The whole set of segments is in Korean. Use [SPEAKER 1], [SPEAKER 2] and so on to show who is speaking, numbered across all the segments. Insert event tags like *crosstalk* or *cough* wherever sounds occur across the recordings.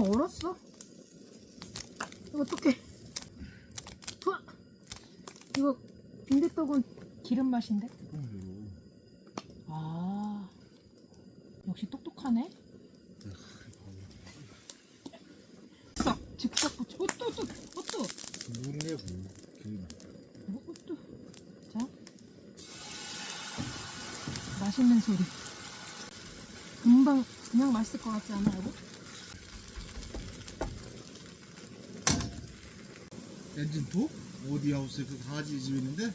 [SPEAKER 1] 얼었어. 이거 어떡해. 투아. 이거 빈대떡은 기름 맛인데? 아. 역시 똑똑하네. 즉석, 즉석 부쳐. 어, 또, 또, 어, 또.
[SPEAKER 2] 물이네 물. 기름.
[SPEAKER 1] 어, 어, 또. 자. 맛있는 소리. 금방 그냥 맛있을 것 같지 않아, 여보?
[SPEAKER 2] 엔진 투? 오디 하우스에 그 강아지 집 있는데.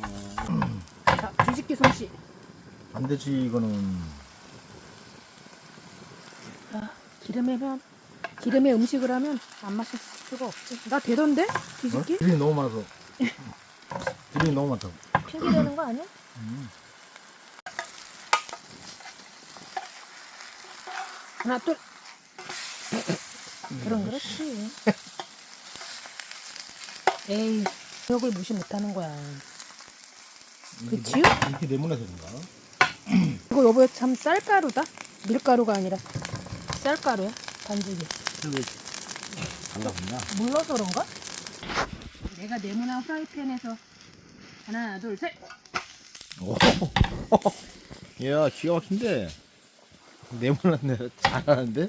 [SPEAKER 2] 아,
[SPEAKER 1] 자, 뒤집기 솜씨.
[SPEAKER 2] 안 되지 이거는.
[SPEAKER 1] 아, 기름에면 기름에 음식을 하면 안 맛있을 수가 없지. 나 되던데? 뒤집기?
[SPEAKER 2] 기름이 너무 많아서. 기름이 너무 많다고.
[SPEAKER 1] 핑계 되는 거 아니야? 하나 둘. 그럼 그렇지. 에이, 기억을 무시 못하는 거야. 그치?
[SPEAKER 2] 이렇게 그런가?
[SPEAKER 1] 이거 여보야 참 쌀가루다. 밀가루가 아니라 쌀가루야. 반죽이.
[SPEAKER 2] 왜 달라붙냐?
[SPEAKER 1] 물러서 그런가? 내가 네모난 프라이팬에서 하나 둘 셋.
[SPEAKER 2] 오. *laughs* 야 기가 막힌데. 내문한데 잘하는데?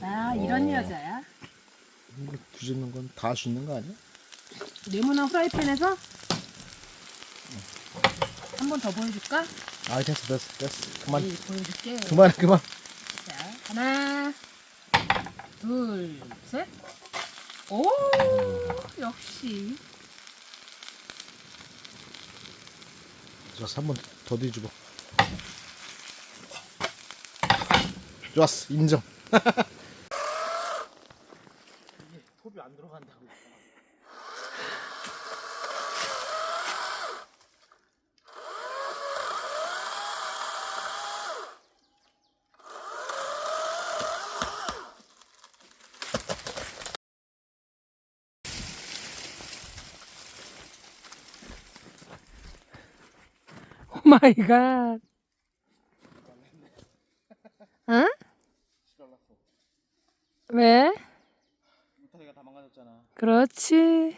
[SPEAKER 1] 아 이런
[SPEAKER 2] 어.
[SPEAKER 1] 여자야.
[SPEAKER 2] 이거 뒤집는 건 다 할 수 있는 거 아니야?
[SPEAKER 1] 네모난 프라이팬에서 한 번 더 보여줄까?
[SPEAKER 2] 아 됐어 됐어 됐어 그만
[SPEAKER 1] 네, 보여줄게.
[SPEAKER 2] 그만 그만
[SPEAKER 1] 자 하나 둘 셋. 오 역시
[SPEAKER 2] 좋았어 한번 더 뒤집어 좋았어 인정 톱이 안 들어간다고
[SPEAKER 1] 오 마이 갓. 응? 왜?
[SPEAKER 2] 물타기가 다 망가졌잖아
[SPEAKER 1] 그렇지.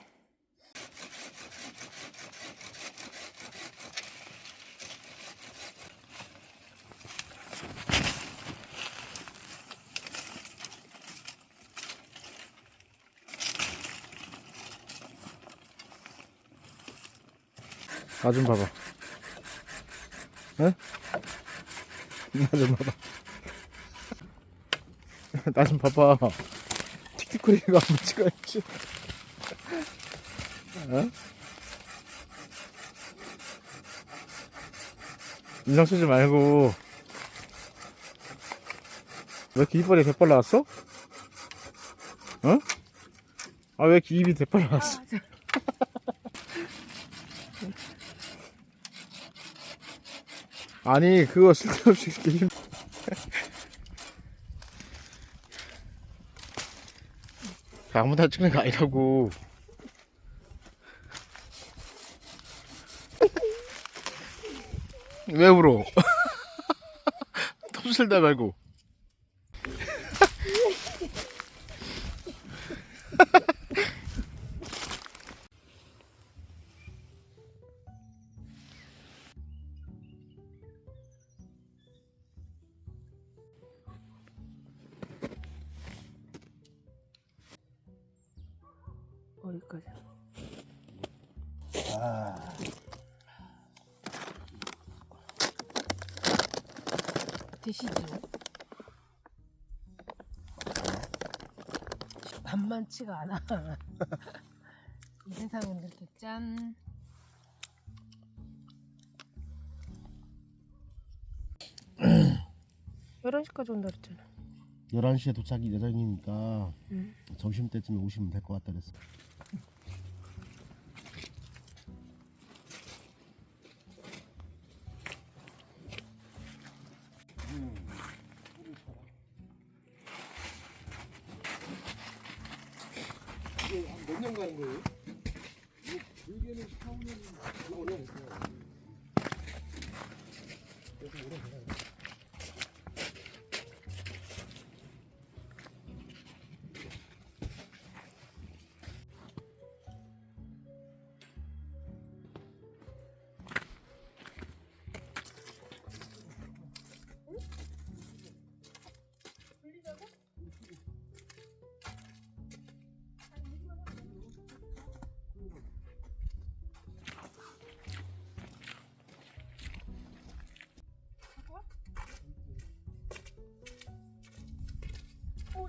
[SPEAKER 2] 나 좀 봐봐 응? 나 좀 봐봐 *laughs* 나 좀 봐봐 틱틱거리가 한번 찍어야지 어? 인상 쓰지 말고 왜 이렇게 이빨이 대빨 나왔어? 어? 아 왜 이렇게 입이 대빨 나왔어? *laughs* 아니 그거 쓸데없이 이렇게 힘- 아무나 찍는 거 아니라고. 왜 울어? *laughs* 톱쓸다 말고
[SPEAKER 1] 어디까지?
[SPEAKER 2] 아,
[SPEAKER 1] 드시죠. 만만치가 않아. *laughs* 이 세상은 이렇게 짠. *clears throat* 열한 시까지 온다 그랬잖아.
[SPEAKER 2] 11시에 도착이 예정이니까
[SPEAKER 1] 응.
[SPEAKER 2] 점심 때쯤에 오시면 될 것 같다 그랬어 몇년 가는 거예요? 길게는 4, 5년, 5년 있어요.
[SPEAKER 1] 어우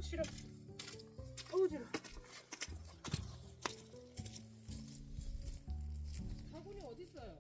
[SPEAKER 1] 싫어. 어우 싫어. 바구니 어디 있어요?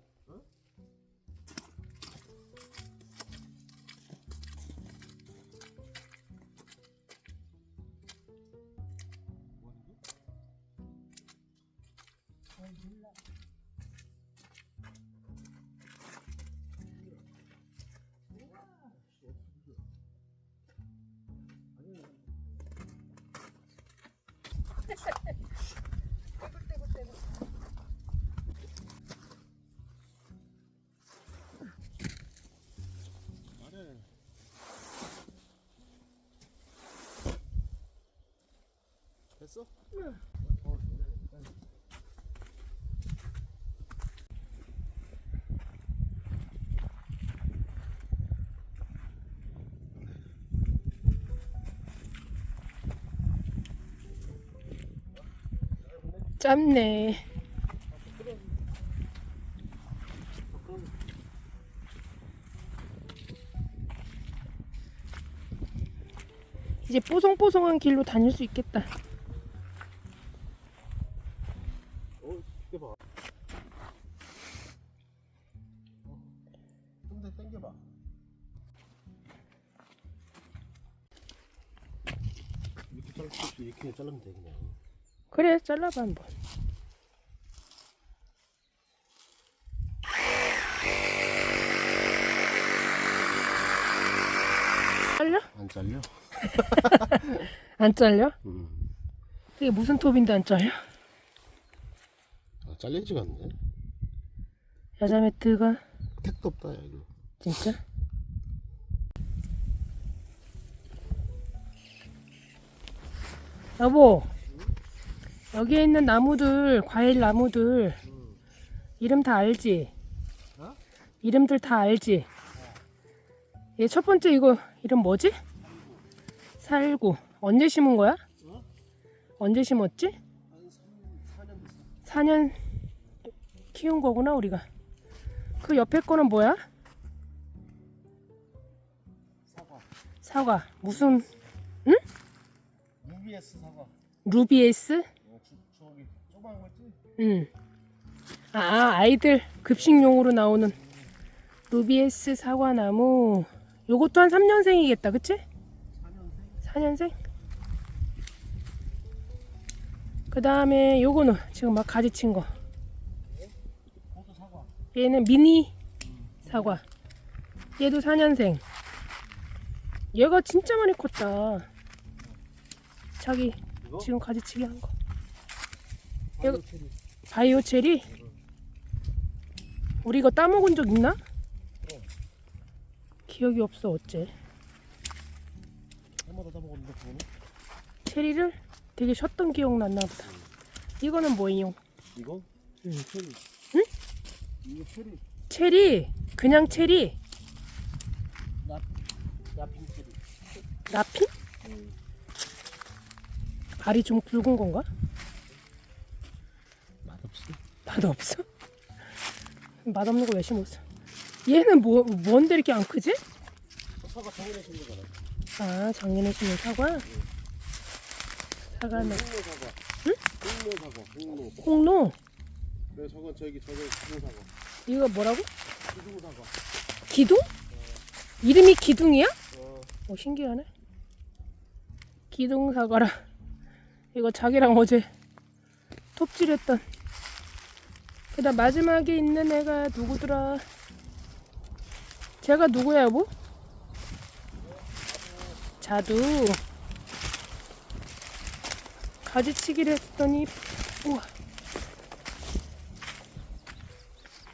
[SPEAKER 3] 됐어?
[SPEAKER 1] 짧네. 이제 뽀송뽀송한 길로 다닐 수 있겠다.
[SPEAKER 3] 어, 이게 봐. 좀더 당겨봐. 이렇게 자를 이렇게 자르면 돼 그냥.
[SPEAKER 1] 그래, 잘라봐 한번. 잘려?
[SPEAKER 3] 안 잘려? *laughs*
[SPEAKER 1] 안 잘려?
[SPEAKER 3] 음.
[SPEAKER 1] 이게 무슨 톱인데 안 잘려?
[SPEAKER 3] 아, 잘리지가 않네.
[SPEAKER 1] 야자 매트가
[SPEAKER 3] 택도 없다 야 이거.
[SPEAKER 1] 진짜? 여보 여기에 있는 나무들 과일 나무들 이름 다 알지?
[SPEAKER 3] 어?
[SPEAKER 1] 이름들 다 알지? 얘 첫 번째 이거 이름 뭐지? 살구 언제 심은 거야?
[SPEAKER 3] 어?
[SPEAKER 1] 언제 심었지?
[SPEAKER 3] 한 4년 됐어.
[SPEAKER 1] 4년 키운 거구나 우리가 그 옆에 거는 뭐야?
[SPEAKER 3] 사과.
[SPEAKER 1] 사과 무슨
[SPEAKER 3] UBS 사과.
[SPEAKER 1] 루비에스?
[SPEAKER 3] 어, 주, 저기 조그만 거 있지?
[SPEAKER 1] 응. 아 아이들 급식용으로 나오는 루비에스 사과나무 요것도 한 3년생이겠다 그치?
[SPEAKER 3] 4년생.
[SPEAKER 1] 4년생? 그 다음에 요거는 지금 막 가지 친 거.
[SPEAKER 3] 호두 사과.
[SPEAKER 1] 얘는 미니 사과. 얘도 4년생. 얘가 진짜 많이 컸다. 자기
[SPEAKER 3] 이거?
[SPEAKER 1] 지금 가지치기 한 거.
[SPEAKER 3] 이거
[SPEAKER 1] 이거- 바이오 체리? 우리 이거 따먹은 적 있나? 기억이 없어 어째.
[SPEAKER 3] 해마다 다 먹었는데 그거는?
[SPEAKER 1] 체리를 되게 쉬었던 기억 났나 보다. 이거는 뭐예요?
[SPEAKER 3] 이거?
[SPEAKER 1] 응.
[SPEAKER 3] 체리.
[SPEAKER 1] 응?
[SPEAKER 3] 이거 체리.
[SPEAKER 1] 체리, 그냥 체리,
[SPEAKER 3] 나 나핑 체리.
[SPEAKER 1] 라핀? 알이 좀 굵은 건가?
[SPEAKER 3] 맛없어.
[SPEAKER 1] 맛 없어? 맛 없는 거 왜 심었어? 얘는 뭐 뭔데 이렇게 안 크지?
[SPEAKER 3] 사과 정원에 심는 거잖아.
[SPEAKER 1] 아 작년에 심은 사과? 사과는
[SPEAKER 3] 홍로 사과. 응? 홍로 사과. 홍로.
[SPEAKER 1] 홍로?
[SPEAKER 3] 네, 저건 저기 저거 기둥 사과.
[SPEAKER 1] 이거 뭐라고?
[SPEAKER 3] 기둥 사과.
[SPEAKER 1] 기둥? 이름이 기둥이야?
[SPEAKER 3] 어.
[SPEAKER 1] 오 신기하네. 기둥 사과라. 이거 자기랑 어제 톱질했던. 그다음 마지막에 있는 애가 누구더라? 제가 누구야 여보? 자두. 가지치기를 했더니 우와.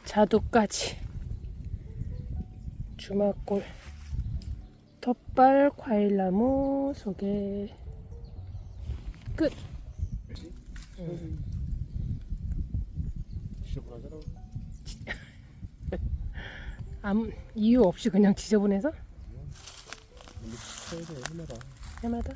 [SPEAKER 1] 자두까지. 주막골 텃발 과일나무 소개
[SPEAKER 3] 지저분하잖아. *laughs*
[SPEAKER 1] 아무 이유 없이 그냥 지저분해서
[SPEAKER 3] 돼, 해마다.
[SPEAKER 1] 해마다